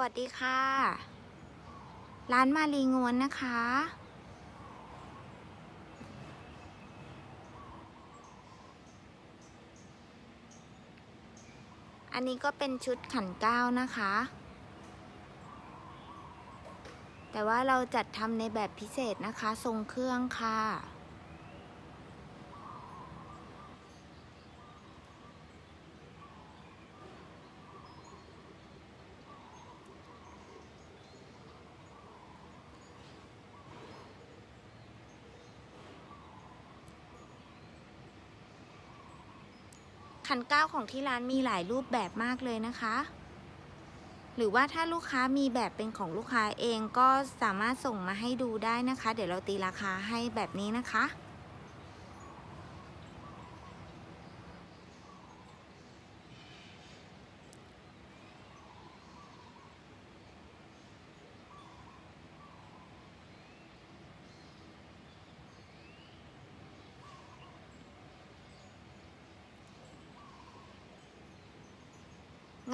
วัสดีค่ะ ร้านมารีงวนนะคะ อันนี้ก็เป็นชุดขันก้าวนะคะ แต่ว่าเราจัดทำในแบบพิเศษนะคะ ทรงเครื่องค่ะ ขันเก้าของที่ร้านมีหลายรูปแบบมากเลยนะคะ หรือว่าถ้าลูกค้ามีแบบเป็นของลูกค้าเองก็สามารถส่งมาให้ดูได้นะคะ เดี๋ยวเราตีราคาให้แบบนี้นะคะ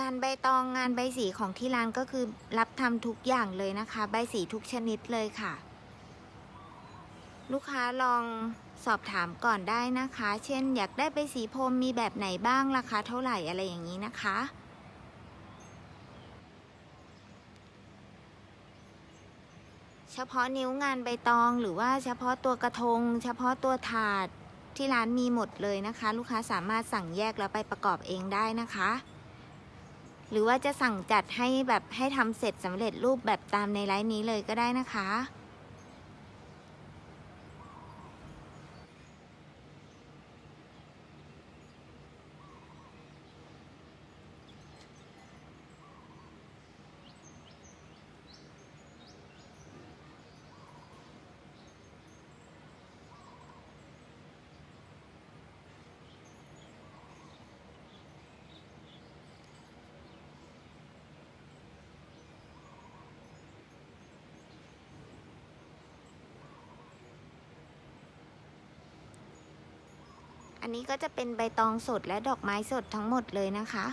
งานใบตองงานใบสีของที่ร้านก็คือรับทำทุกอย่างเลยนะคะ ใบสีทุกชนิดเลยค่ะ ลูกค้าลองสอบถามก่อนได้นะคะ เช่น อยากได้ใบสีพรมมีแบบไหนบ้างราคาเท่าไหร่อะไรอย่างนี้นะคะ เฉพาะนิ้วงานใบตองหรือว่าเฉพาะตัวกระทง เฉพาะตัวถาดที่ร้านมีหมดเลยนะคะ ลูกค้าสามารถสั่งแยกแล้วไปประกอบเองได้นะคะ หรือว่าจะสั่งจัดให้แบบให้ทำเสร็จสำเร็จรูปแบบตามในไลน์นี้เลยก็ได้นะคะ อันนี้ก็จะเป็นใบตองสดและดอกไม้สดทั้งหมดเลยนะคะ